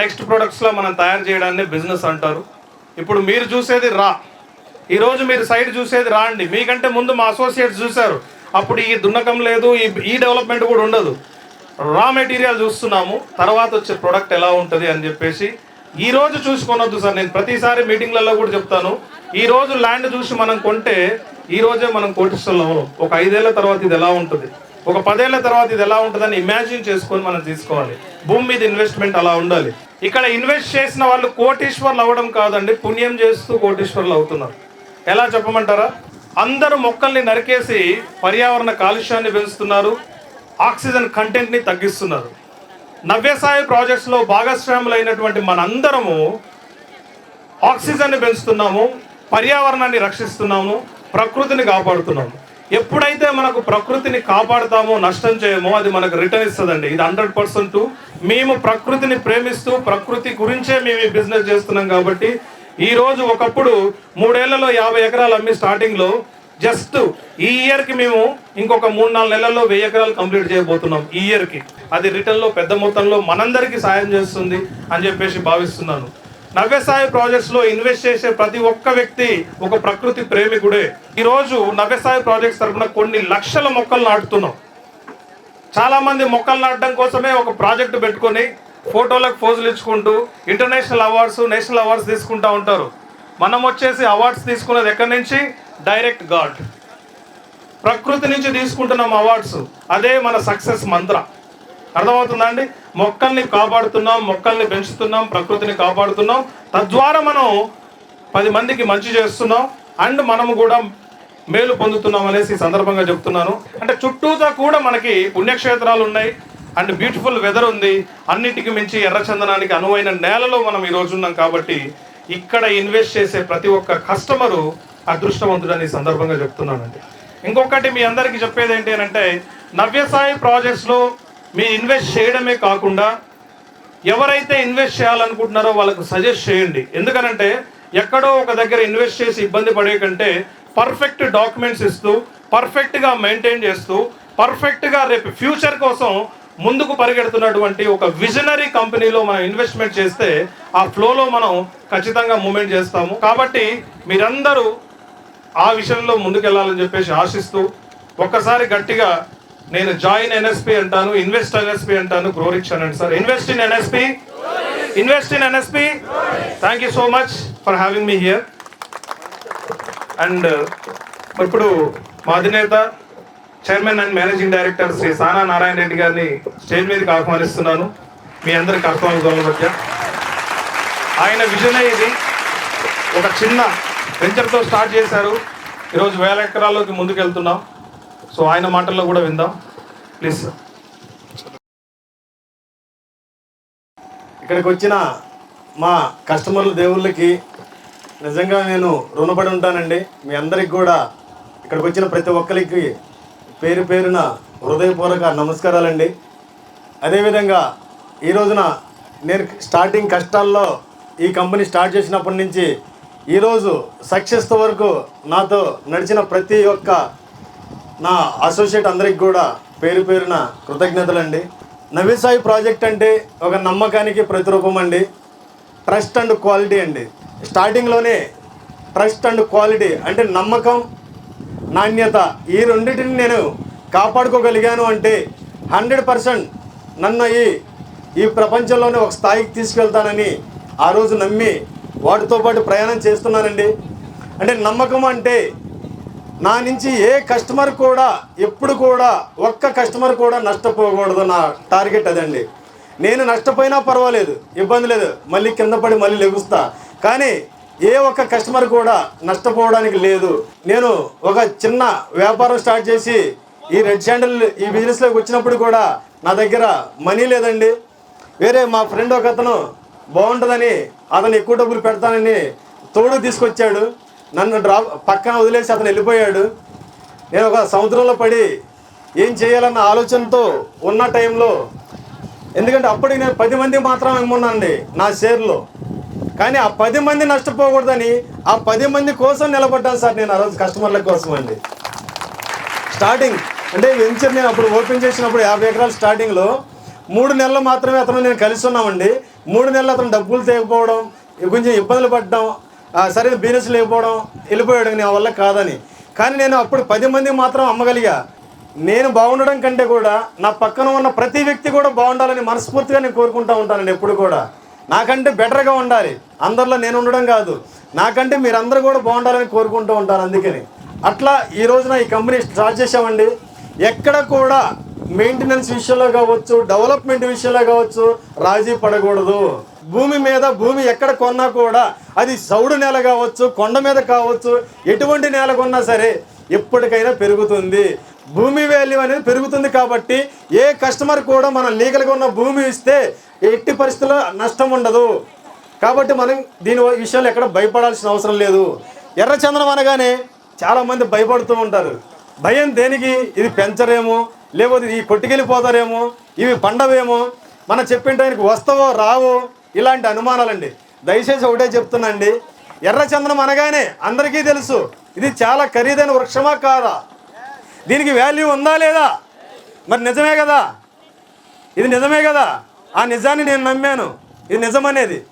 Next ప్రొడక్ట్స్లో మనం తయారు చేయడాన్ని బిజినెస్ అంటారు. ఇప్పుడు మీరు చూసేది రా. ఈరోజు మీరు సైడ్ చూసేది రా అండి. మీకంటే ముందు మా అసోసియేట్స్ చూశారు. అప్పుడు ఈ దున్నకం లేదు ఈ ఈ డెవలప్మెంట్ కూడా ఉండదు. రా మెటీరియల్ చూస్తున్నాము. తర్వాత వచ్చే ప్రొడక్ట్ ఎలా ఉంటుంది అని చెప్పేసి ఈ రోజు చూసుకొనొద్దు సార్. నేను ప్రతిసారి మీటింగ్లలో కూడా చెప్తాను. ఈ రోజు ల్యాండ్ చూసి మనం కొంటే ఈ రోజే మనం కోటిస్తున్నాము ఒక ఐదేళ్ళ తర్వాత ఇది ఎలా ఉంటుంది? ఒక పదేళ్ళ తర్వాత ఇది ఎలా ఉంటుందని ఇమాజిన్ చేసుకొని మనం తీసుకోవాలి. భూమి మీద ఇన్వెస్ట్మెంట్ అలా ఉండాలి. ఇక్కడ ఇన్వెస్ట్ చేసిన వాళ్ళు కోటీశ్వర్లు అవ్వడం కాదండి పుణ్యం చేస్తూ కోటీశ్వర్లు అవుతున్నారు. ఎలా చెప్పమంటారా? అందరూ మొక్కల్ని నరికేసి పర్యావరణ కాలుష్యాన్ని పెంచుతున్నారు ఆక్సిజన్ కంటెంట్ని తగ్గిస్తున్నారు. నవ్యసాయ ప్రాజెక్ట్స్లో భాగస్వాములైనటువంటి మనందరము ఆక్సిజన్ని పెంచుతున్నాము పర్యావరణాన్ని రక్షిస్తున్నాము ప్రకృతిని కాపాడుతున్నాము. ఎప్పుడైతే మనకు ప్రకృతిని కాపాడుతామో నష్టం చేయమో అది మనకు రిటర్న్ ఇస్తుందండి. ఇది హండ్రెడ్ పర్సెంట్. మేము ప్రకృతిని ప్రేమిస్తూ ప్రకృతి గురించే మేము ఈ బిజినెస్ చేస్తున్నాం కాబట్టి ఈ రోజు ఒకప్పుడు మూడేళ్ళలో యాభై ఎకరాలు అమ్మి స్టార్టింగ్లో జస్ట్ ఈ ఇయర్కి మేము ఇంకొక మూడు నాలుగు నెలల్లో వెయ్యి ఎకరాలు కంప్లీట్ చేయబోతున్నాం ఈ ఇయర్కి. అది రిటర్న్లో పెద్ద మొత్తంలో మనందరికీ సాయం చేస్తుంది అని చెప్పేసి భావిస్తున్నాను. నవ్యసాయ ప్రాజెక్ట్స్లో ఇన్వెస్ట్ చేసే ప్రతి ఒక్క వ్యక్తి ఒక ప్రకృతి ప్రేమికుడే. ఈరోజు నవ్యసాయ ప్రాజెక్ట్స్ తరపున కొన్ని లక్షల మొక్కలు నాటుతున్నాం. చాలా మంది మొక్కలు నాటడం కోసమే ఒక ప్రాజెక్ట్ పెట్టుకొని ఫోటోలకు పోజులు ఇచ్చుకుంటూ ఇంటర్నేషనల్ అవార్డ్స్ నేషనల్ అవార్డ్స్ తీసుకుంటూ ఉంటారు. మనం వచ్చేసి అవార్డ్స్ తీసుకునేది ఎక్కడి నుంచి? డైరెక్ట్ గాడ్ ప్రకృతి నుంచి తీసుకుంటున్నాం అవార్డ్స్ అదే మన సక్సెస్ మంత్ర. అర్థమవుతుందండి మొక్కల్ని కాపాడుతున్నాం మొక్కల్ని పెంచుతున్నాం ప్రకృతిని కాపాడుతున్నాం. తద్వారా మనం పది మందికి మంచి చేస్తున్నాం. అండ్ మనము కూడా మేలు పొందుతున్నాం అనేసి ఈ సందర్భంగా చెప్తున్నాను. అంటే చుట్టూతా కూడా మనకి పుణ్యక్షేత్రాలు ఉన్నాయి. అండ్ బ్యూటిఫుల్ వెదర్ ఉంది. అన్నిటికి మించి ఎర్రచందనానికి అనువైన నేలలో మనం ఈ రోజు ఉన్నాం కాబట్టి ఇక్కడ ఇన్వెస్ట్ చేసే ప్రతి ఒక్క కస్టమరు అదృష్టవంతుడని ఈ సందర్భంగా చెప్తున్నానండి. ఇంకొకటి మీ అందరికీ చెప్పేది ఏంటి అని అంటే నవ్యసాయి ప్రాజెక్ట్స్లో మీరు ఇన్వెస్ట్ చేయడమే కాకుండా ఎవరైతే ఇన్వెస్ట్ చేయాలనుకుంటున్నారో వాళ్ళకు సజెస్ట్ చేయండి. ఎందుకనంటే ఎక్కడో ఒక దగ్గర ఇన్వెస్ట్ చేసి ఇబ్బంది పడే కంటే పర్ఫెక్ట్ డాక్యుమెంట్స్ ఇస్తూ పర్ఫెక్ట్గా మెయింటైన్ చేస్తూ పర్ఫెక్ట్గా రేపు ఫ్యూచర్ కోసం ముందుకు పరిగెడుతున్నటువంటి ఒక విజనరీ కంపెనీలో మనం ఇన్వెస్ట్మెంట్ చేస్తే ఆ ఫ్లోలో మనం ఖచ్చితంగా మూమెంట్ చేస్తాము. కాబట్టి మీరందరూ ఆ విషయంలో ముందుకెళ్ళాలని చెప్పేసి ఆశిస్తూ ఒక్కసారి గట్టిగా నేను జాయిన్ ఎన్ఎస్పి అంటాను ఇన్వెస్ట్ ఎన్ఎస్పి అంటాను గ్రోరిచ్ అనండి sir. Invest in NSP? Invest in NSP? Thank you so much for having me here and ఇప్పుడు మా అధినేత chairman and managing director Shri Sana Narayana Reddy గారిని స్టేజ్ మీదకి ఆహ్వానిస్తున్నాను. మీ అందరికి అర్థమవుతున్న మధ్య. ఆయన విజనే ఇది. ఒక చిన్న వెంచర్తో స్టార్ట్ చేశారు. ఈరోజు వేల ఎకరాల్లోకి ముందుకు వెళ్తున్నాం సో ఆయన మాటల్లో కూడా విందాం. ప్లీజ్ సార్ ఇక్కడికి వచ్చిన మా కస్టమర్ల దేవుళ్ళకి నిజంగా నేను రుణపడి ఉంటానండి. మీ అందరికి కూడా ఇక్కడికి వచ్చిన ప్రతి ఒక్కరికి పేరు పేరున హృదయపూర్వక నమస్కారాలండి. అదేవిధంగా ఈ రోజున నేను స్టార్టింగ్ కష్టాల్లో ఈ కంపెనీ స్టార్ట్ చేసినప్పటి నుంచి ఈరోజు సక్సెస్ వరకు నాతో నడిచిన ప్రతి ఒక్క నా అసోసియేట్ అందరికి కూడా పేరు పేరున కృతజ్ఞతలండి. నవీసాయి ప్రాజెక్ట్ అంటే ఒక నమ్మకానికి ప్రతిరూపం అండి. ట్రస్ట్ అండ్ క్వాలిటీ అండి. స్టార్టింగ్లోనే ట్రస్ట్ అండ్ క్వాలిటీ అంటే నమ్మకం నాణ్యత ఈ రెండింటిని నేను కాపాడుకోగలిగాను అంటే హండ్రెడ్ పర్సెంట్ నన్ను ఈ ఈ ప్రపంచంలోనే ఒక స్థాయికి తీసుకెళ్తానని ఆ రోజు నమ్మి వాటితో పాటు ప్రయాణం చేస్తున్నానండి. అంటే నమ్మకం అంటే నా నుంచి ఏ కస్టమర్ కూడా ఎప్పుడు కూడా ఒక్క కస్టమర్ కూడా నష్టపోకూడదు నా టార్గెట్ అదండి. నేను నష్టపోయినా పర్వాలేదు ఇబ్బంది లేదు. మళ్ళీ కింద పడి మళ్ళీ లెగుస్తా. కానీ ఏ ఒక్క కస్టమర్ కూడా నష్టపోవడానికి లేదు. నేను ఒక చిన్న వ్యాపారం స్టార్ట్ చేసి ఈ రెడ్ శాండిల్ ఈ బిజినెస్లోకి వచ్చినప్పుడు కూడా నా దగ్గర మనీ లేదండి. వేరే మా ఫ్రెండ్ ఒక అతను బాగుంటుందని అతను ఎక్కువ డబ్బులు పెడతానని తోడు తీసుకొచ్చాడు. నన్ను డ్రాప్ పక్కన వదిలేసి అతను వెళ్ళిపోయాడు. నేను ఒక సముద్రంలో పడి ఏం చేయాలన్న ఆలోచనతో ఉన్న టైంలో ఎందుకంటే అప్పటికి నేను పది మంది మాత్రం అమ్మున్నానండి నా షేర్లో. కానీ ఆ పది మంది నష్టపోకూడదని ఆ పది మంది కోసం నిలబడ్డాను సార్ నేను ఆ రోజు కస్టమర్ల కోసం అండి. స్టార్టింగ్ అంటే వెంచర్ నేను అప్పుడు ఓపెన్ చేసినప్పుడు యాభై ఎకరాలు స్టార్టింగ్లో మూడు నెలలు మాత్రమే అతను నేను కలిసి ఉన్నామండి. మూడు నెలలు అతను డబ్బులు తేకపోవడం కొంచెం ఇబ్బందులు పడ్డం ఆ, సరైన బిజినెస్ లేకపోవడం వెళ్ళిపోయాడు నా వల్ల కాదని. కానీ నేను అప్పుడు పది మంది మాత్రం అమ్మగలిగా. నేను బాగుండడం కంటే కూడా నా పక్కన ఉన్న ప్రతి వ్యక్తి కూడా బాగుండాలని మనస్ఫూర్తిగా నేను కోరుకుంటూ ఉంటానండి ఎప్పుడు కూడా. నాకంటే బెటర్గా ఉండాలి. అందరిలో నేను ఉండడం కాదు. నాకంటే మీరందరూ కూడా బాగుండాలని కోరుకుంటూ ఉంటాను అందుకని. అట్లా ఈ రోజున ఈ కంపెనీ స్టార్ట్ చేసామండి ఎక్కడ కూడా మెయింటెనెన్స్ విషయంలో కావచ్చు డెవలప్మెంట్ విషయంలో కావచ్చు రాజీ పడకూడదు. భూమి మీద భూమి ఎక్కడ కొన్నా కూడా అది సౌడు నేల కావచ్చు కొండ మీద కావచ్చు ఎటువంటి నేల కొన్నా సరే ఎప్పటికైనా పెరుగుతుంది. భూమి వాల్యూ అనేది పెరుగుతుంది కాబట్టి ఏ కస్టమర్ కూడా మనం లీగల్గా ఉన్న భూమి ఇస్తే ఎట్టి పరిస్థితుల్లో నష్టం ఉండదు. కాబట్టి మనం దీని విషయంలో ఎక్కడ భయపడాల్సిన అవసరం లేదు. ఎర్రచందనం అనగానే చాలామంది భయపడుతూ ఉంటారు. భయం దేనికి? ఇది పెంచరేమో లేకపోతే ఈ కొట్టుకెళ్ళిపోతారేమో ఇవి పండవేమో. మనం చెప్పిన టైంకి వస్తావో రావో ఇలాంటి అనుమానాలండి. దయచేసి ఒకటే చెప్తున్నాండి. ఎర్రచందనం అనగానే అందరికీ తెలుసు ఇది చాలా ఖరీదైన వృక్షమా కాదా? దీనికి వాల్యూ ఉందా లేదా? మరి నిజమే కదా? ఇది నిజమే కదా? ఆ నిజాన్ని నేను నమ్మాను. ఇది నిజమనేది.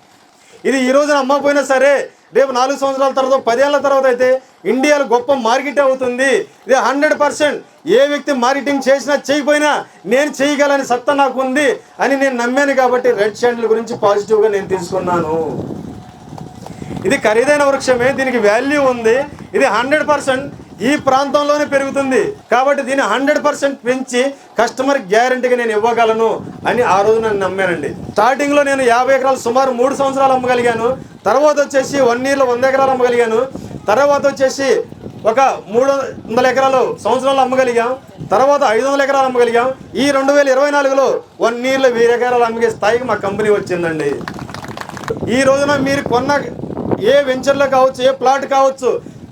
ఇది ఈ రోజున సరే రేపు నాలుగు సంవత్సరాల తర్వాత పదేళ్ళ తర్వాత అయితే ఇండియాలో గొప్ప మార్కెట్ అవుతుంది. ఇది హండ్రెడ్ పర్సెంట్. ఏ వ్యక్తి మార్కెటింగ్ చేసినా చేయకపోయినా నేను చేయగలని సత్తా నాకు ఉంది అని నేను నమ్మాను కాబట్టి రెడ్ షాండ్ల గురించి పాజిటివ్గా నేను తీసుకున్నాను. ఇది ఖరీదైన వృక్షమే దీనికి వాల్యూ ఉంది. ఇది హండ్రెడ్ పర్సెంట్ ఈ ప్రాంతంలోనే పెరుగుతుంది. కాబట్టి దీన్ని హండ్రెడ్ పర్సెంట్ పెంచి కస్టమర్ గ్యారంటీగా నేను ఇవ్వగలను అని ఆ రోజు నన్ను నమ్మానండి స్టార్టింగ్లో నేను యాభై ఎకరాలు సుమారు మూడు సంవత్సరాలు అమ్మగలిగాను. తర్వాత వచ్చేసి వన్ ఇయర్లో వంద ఎకరాలు అమ్మగలిగాను. తర్వాత వచ్చేసి ఒక మూడు వందల ఎకరాలు సంవత్సరాలు అమ్మగలిగాం. తర్వాత ఐదు వందల ఎకరాలు అమ్మగలిగాం. ఈ రెండు వేల ఇరవై నాలుగులో వన్ ఇయర్లో వెయ్యి ఎకరాలు అమ్మగే స్థాయికి మా కంపెనీ వచ్చిందండి. ఈ రోజున మీరు కొన్న ఏ వెంచర్లో కావచ్చు ఏ ప్లాట్ కావచ్చు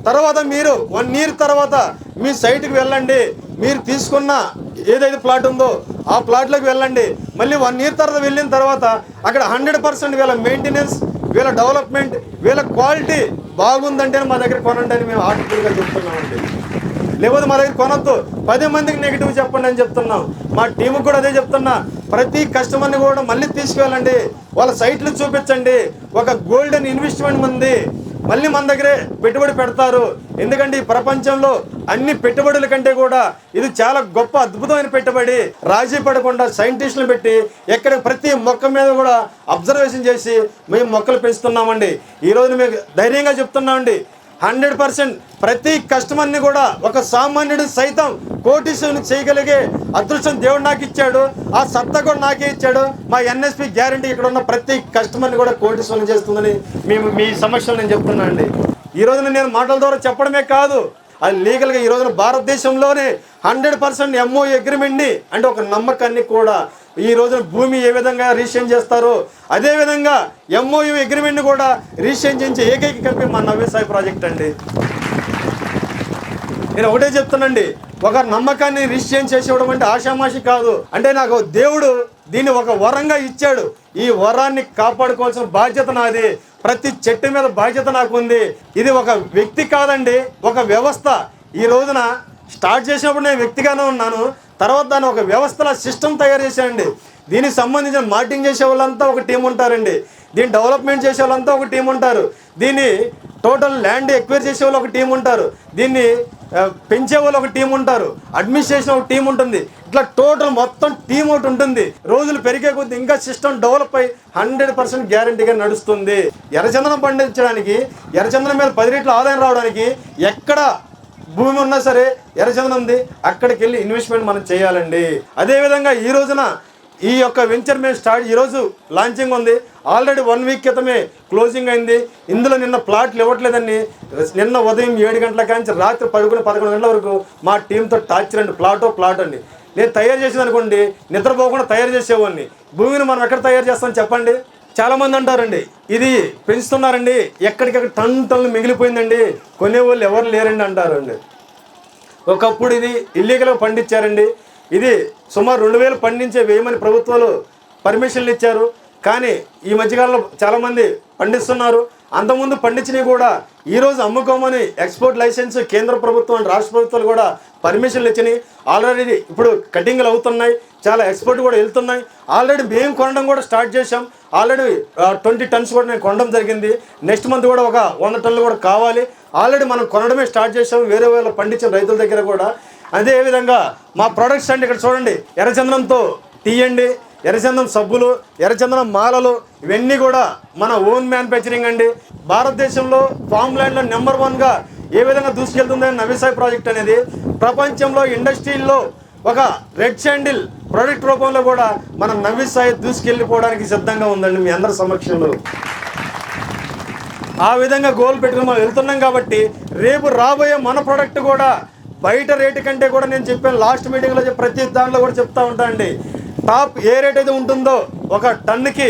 తర్వాత మీరు వన్ ఇయర్ తర్వాత మీ సైట్కి వెళ్ళండి. మీరు తీసుకున్న ఏదైతే ప్లాట్ ఉందో ఆ ప్లాట్లోకి వెళ్ళండి. మళ్ళీ వన్ ఇయర్ తర్వాత వెళ్ళిన తర్వాత అక్కడ హండ్రెడ్ పర్సెంట్ వీళ్ళ మెయింటెనెన్స్ వీళ్ళ డెవలప్మెంట్ వీళ్ళ క్వాలిటీ బాగుందంటేనే మా దగ్గర కొనండి అని మేము ఆర్టికల్గా చెప్తున్నామండి. లేకపోతే మా దగ్గర కొనొద్దు. పది మందికి నెగిటివ్ చెప్పండి అని చెప్తున్నాం. మా టీం కూడా అదే చెప్తున్నా. ప్రతి కస్టమర్ని కూడా మళ్ళీ తీసుకెళ్ళండి వాళ్ళ సైట్లు చూపించండి. ఒక గోల్డెన్ ఇన్వెస్ట్మెంట్ ఉంది. మళ్ళీ మన దగ్గరే పెట్టుబడి పెడతారు. ఎందుకంటే ఈ ప్రపంచంలో అన్ని పెట్టుబడుల కంటే కూడా ఇది చాలా గొప్ప అద్భుతమైన పెట్టుబడి. రాజీ పడకుండా సైంటిస్టులు పెట్టి ఎక్కడ ప్రతి మొక్క మీద కూడా అబ్జర్వేషన్ చేసి మేము మొక్కలు పెంచుతున్నామండి. ఈరోజు మీకు ధైర్యంగా చెప్తున్నామండి. హండ్రెడ్ పర్సెంట్ ప్రతి కస్టమర్ని కూడా ఒక సామాన్యుడు సైతం కోటీశ్వరుని చేయగలిగే అదృష్టం దేవుడు నాకు ఇచ్చాడు ఆ సత్తా కూడా నాకే ఇచ్చాడు మా ఎన్ఎస్పి గ్యారంటీ ఇక్కడ ఉన్న ప్రతి కస్టమర్ని కూడా కోటీశ్వరుని చేస్తుందని మేము మీ సమస్యలు నేను చెప్తున్నా అండి. ఈ రోజున నేను మాటల ద్వారా చెప్పడమే కాదు అది లీగల్గా ఈ రోజున భారతదేశంలోనే హండ్రెడ్ పర్సెంట్ ఎంఓ అగ్రిమెంట్ని అంటే ఒక నమ్మకాన్ని కూడా ఈ రోజున భూమి ఏ విధంగా రిజిస్ట్రేషన్ చేస్తారో అదేవిధంగా ఎంఓయూ ఎంఓయు అగ్రిమెంట్ని కూడా రిజిస్ట్రేషన్ చేయించే ఏకైక కలిపి మా నవ్యసాయి ప్రాజెక్ట్ అండి. నేను ఒకటే చెప్తానండి ఒక నమ్మకాన్ని రిజిస్ట్రేషన్ చేసి ఇవ్వడం అంటే ఆషామాషి కాదు. అంటే నాకు దేవుడు దీన్ని ఒక వరంగా ఇచ్చాడు. ఈ వరాన్ని కాపాడుకోవాల్సిన బాధ్యత నాది. ప్రతి చెట్టు మీద బాధ్యత నాకు ఉంది ఇది ఒక వ్యక్తి కాదండి ఒక వ్యవస్థ. ఈ రోజున స్టార్ట్ చేసినప్పుడు నేను వ్యక్తిగానే ఉన్నాను. తర్వాత దాన్ని ఒక వ్యవస్థల సిస్టమ్ తయారు చేశారండి. దీనికి సంబంధించిన మార్టింగ్ చేసే వాళ్ళంతా ఒక టీం ఉంటారండి. దీన్ని డెవలప్మెంట్ చేసే వాళ్ళంతా ఒక టీం ఉంటారు. దీన్ని టోటల్ ల్యాండ్ ఎక్వైర్ చేసే వాళ్ళు ఒక టీం ఉంటారు. దీన్ని పెంచే వాళ్ళు ఒక టీం ఉంటారు. అడ్మినిస్ట్రేషన్ ఒక టీం ఉంటుంది. ఇట్లా టోటల్ మొత్తం టీం ఒకటి ఉంటుంది. రోజులు పెరిగే కొద్దీ ఇంకా సిస్టమ్ డెవలప్ అయ్యి హండ్రెడ్ పర్సెంట్ గ్యారంటీగా నడుస్తుంది. ఎర్రచందనం పండించడానికి ఎర్రచందనం మీద పది రెట్ల ఆదాయం రావడానికి ఎక్కడ భూమి ఉన్నా సరే ఎర్రచందనం ఉంది. అక్కడికి వెళ్ళి ఇన్వెస్ట్మెంట్ మనం చేయాలండి. అదేవిధంగా ఈ రోజున ఈ యొక్క వెంచర్ మేము స్టార్ట్ ఈరోజు లాంచింగ్ ఉంది. ఆల్రెడీ వన్ వీక్ క్రితమే క్లోజింగ్ అయింది. ఇందులో నిన్న ప్లాట్లు ఇవ్వట్లేదని నిన్న ఉదయం ఏడు గంటల కాంచి రాత్రి పదకొండు పదకొండు గంటల వరకు మా టీంతో టార్చర్ అండి. ప్లాటో ప్లాట్ అండి. నేను తయారు చేసేది అనుకోండి నిద్రపోకుండా తయారు చేసేవాడిని. భూమిని మనం ఎక్కడ తయారు చేస్తామని చెప్పండి? చాలామంది అంటారండి ఇది పెంచుతున్నారండి ఎక్కడికక్కడ టన్ టన్ను మిగిలిపోయిందండి కొనేవాళ్ళు ఎవరు లేరండి అంటారండి. ఒకప్పుడు ఇది ఇల్లీగల్గా పండించారండి ఇది సుమారు రెండు వేలు పండించే వేయమని ప్రభుత్వాలు పర్మిషన్లు ఇచ్చారు కానీ ఈ మధ్యకాలంలో చాలామంది పండిస్తున్నారు అంతకుముందు పండించినవి కూడా ఈరోజు అమ్ముకోమని ఎక్స్పోర్ట్ లైసెన్స్ కేంద్ర ప్రభుత్వం రాష్ట్ర ప్రభుత్వాలు కూడా పర్మిషన్లు ఇచ్చినాయి ఆల్రెడీ ఇప్పుడు కటింగ్లు అవుతున్నాయి చాలా ఎక్స్పోర్ట్ కూడా వెళ్తున్నాయి. ఆల్రెడీ మేము కొనడం కూడా స్టార్ట్ చేశాం. ఆల్రెడీ ట్వంటీ టన్స్ కూడా నేను కొనడం జరిగింది. నెక్స్ట్ మంత్ కూడా ఒక వంద టన్నులు కూడా కావాలి. ఆల్రెడీ మనం కొనడమే స్టార్ట్ చేసాం వేరే వేరే పండించిన రైతుల దగ్గర కూడా. అదేవిధంగా మా ప్రొడక్ట్స్ అండి ఇక్కడ చూడండి. ఎర్రచందనంతో తీయండి. ఎర్రచందనం సబ్బులు ఎర్రచందనం మాలలు ఇవన్నీ కూడా మన ఓన్ మ్యానుఫ్యాక్చరింగ్ అండి. భారతదేశంలో ఫామ్ ల్యాండ్లో నెంబర్ వన్గా ఏ విధంగా దూసుకెళ్తుందని నవిసాయ్ ప్రాజెక్ట్ అనేది ప్రపంచంలో ఇండస్ట్రీల్లో ఒక రెడ్ శాండిల్ ప్రోడక్ట్ రూపంలో కూడా మనం నవ్వి స్థాయి దూసుకెళ్ళిపోవడానికి సిద్ధంగా ఉందండి మీ అందరి సమక్షంలో. ఆ విధంగా గోల్ పెట్టుకుని మనం వెళ్తున్నాం కాబట్టి రేపు రాబోయే మన ప్రోడక్ట్ కూడా బయట రేటు కంటే కూడా నేను చెప్పాను లాస్ట్ మీటింగ్లో చెప్పి ప్రతి దాంట్లో కూడా చెప్తా ఉంటా అండి. టాప్ ఏ రేట్ అయితే ఉంటుందో ఒక టన్నుకి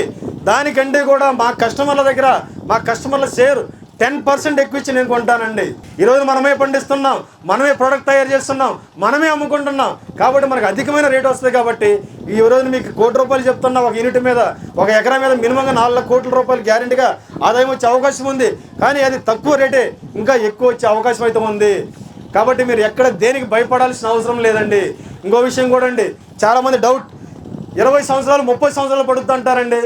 దానికంటే కూడా మా కస్టమర్ల దగ్గర మా కస్టమర్ల షేర్ టెన్ పర్సెంట్ ఎక్కువ ఇచ్చి నేను కొంటానండి. ఈరోజు మనమే పండిస్తున్నాం మనమే ప్రోడక్ట్ తయారు చేస్తున్నాం మనమే అమ్ముకుంటున్నాం. కాబట్టి మనకు అధికమైన రేట్ వస్తుంది కాబట్టి ఈ రోజు మీకు కోటి రూపాయలు చెప్తున్నా ఒక యూనిట్ మీద ఒక ఎకరా మీద మినిమంగా నాలుగు కోట్ల రూపాయలు గ్యారెంటీగా ఆదాయం వచ్చే అవకాశం ఉంది. కానీ అది తక్కువ రేటే ఇంకా ఎక్కువ వచ్చే అవకాశం అయితే ఉంది. కాబట్టి మీరు ఎక్కడ దేనికి భయపడాల్సిన అవసరం లేదండి. ఇంకో విషయం కూడా అండి చాలామంది డౌట్ ఇరవై సంవత్సరాలు ముప్పై సంవత్సరాలు పడుతుంటారండి.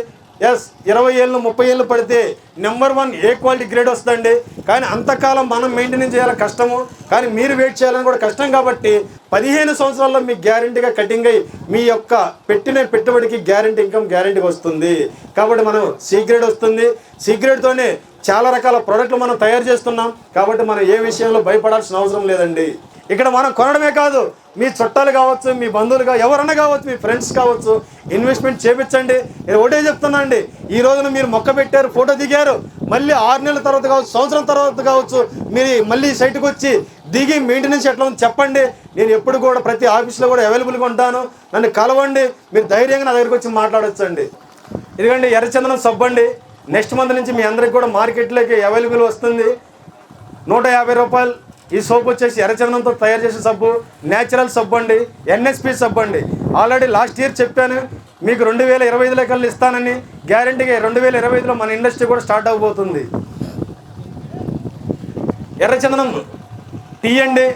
ఎస్ ఇరవై ఏళ్ళు ముప్పై ఏళ్ళు పడితే number one A quality grade వస్తుందండి. కానీ అంతకాలం మనం మెయింటెనెన్స్ చేయాలి కష్టము. కానీ మీరు వెయిట్ చేయాలని కూడా కష్టం కాబట్టి పదిహేను సంవత్సరాల్లో మీకు గ్యారంటీగా కటింగ్ అయ్యి మీ యొక్క పెట్టిన పెట్టుబడికి గ్యారంటీ ఇన్కమ్ గ్యారంటీ వస్తుంది. కాబట్టి మనం సి గ్రేడ్ వస్తుంది. సి గ్రేడ్తోనే చాలా రకాల ప్రోడక్ట్లు మనం తయారు చేస్తున్నాం. కాబట్టి మనం ఏ విషయంలో భయపడాల్సిన అవసరం లేదండి. ఇక్కడ మనం కొనడమే కాదు మీ చుట్టాలు కావచ్చు మీ బంధువులుగా ఎవరన్నా కావచ్చు మీ ఫ్రెండ్స్ కావచ్చు ఇన్వెస్ట్మెంట్ చేపించండి. నేను ఒకటే చెప్తున్నా అండి ఈ రోజున మీరు మొక్క పెట్టారు ఫోటో దిగారు మళ్ళీ ఆరు నెలల తర్వాత కావచ్చు సంవత్సరం తర్వాత కావచ్చు మీరు మళ్ళీ సైట్కి వచ్చి దిగి మెయింటెనెన్స్ ఎట్లా ఉంది చెప్పండి. నేను ఎప్పుడు కూడా ప్రతి ఆఫీస్లో కూడా అవైలబుల్గా ఉంటాను. నన్ను కలవండి మీరు ధైర్యంగా నా దగ్గరికి వచ్చి మాట్లాడొచ్చండి. ఎందుకంటే ఎర్రచందనం సబ్బండి నెక్స్ట్ మంత్ నుంచి మీ అందరికి కూడా మార్కెట్లోకి అవైలబుల్ వస్తుంది. నూట యాభై రూపాయలు ఈ సోప్ వచ్చేసి ఎర్రచందనంతో తయారు చేసే సబ్బు న్యాచురల్ సబ్బు అండి ఎన్ఎస్పి సబ్బు అండి. ఆల్రెడీ లాస్ట్ ఇయర్ చెప్పాను మీకు రెండు వేల ఇరవై ఐదులో కల్లా ఇస్తానని. గ్యారంటీగా రెండు వేల ఇరవై ఐదులో మన ఇండస్ట్రీ కూడా స్టార్ట్ అవబోతుంది ఎర్రచందనం తీయండి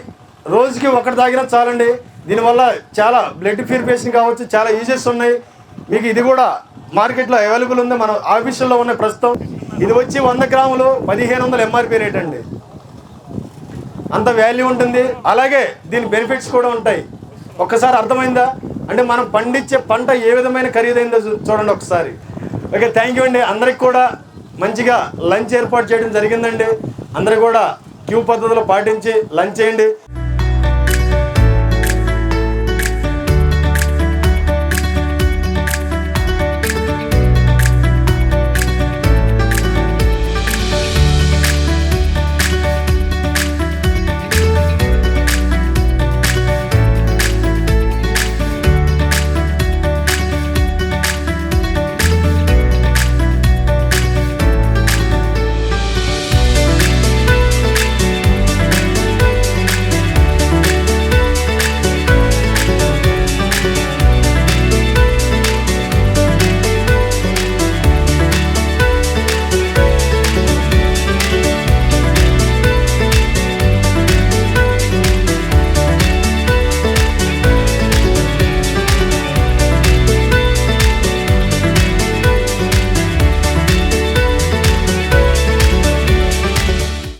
రోజుకి ఒకటి తాగినా చాలండి. దీనివల్ల చాలా బ్లడ్ ప్యూరిఫికేషన్ కావచ్చు చాలా యూజెస్ ఉన్నాయి. మీకు ఇది కూడా మార్కెట్లో అవైలబుల్ ఉంది. మన ఆఫీసుల్లో ఉన్న ప్రస్తుతం. ఇది వచ్చి వంద గ్రాములు పదిహేను వందల ఎంఆర్పి రేట్ అండి. అంత వాల్యూ ఉంటుంది. అలాగే దీని బెనిఫిట్స్ కూడా ఉంటాయి. ఒక్కసారి అర్థమైందా? అంటే మనం పండించే పంట ఏ విధమైన ఖరీదైందో చూ- చూడండి ఒకసారి ఓకే థ్యాంక్ యూ అండి. అందరికి కూడా మంచిగా లంచ్ ఏర్పాటు చేయడం జరిగిందండి. అందరూ కూడా క్యూ పద్ధతిలో పాటించి లంచ్ చేయండి.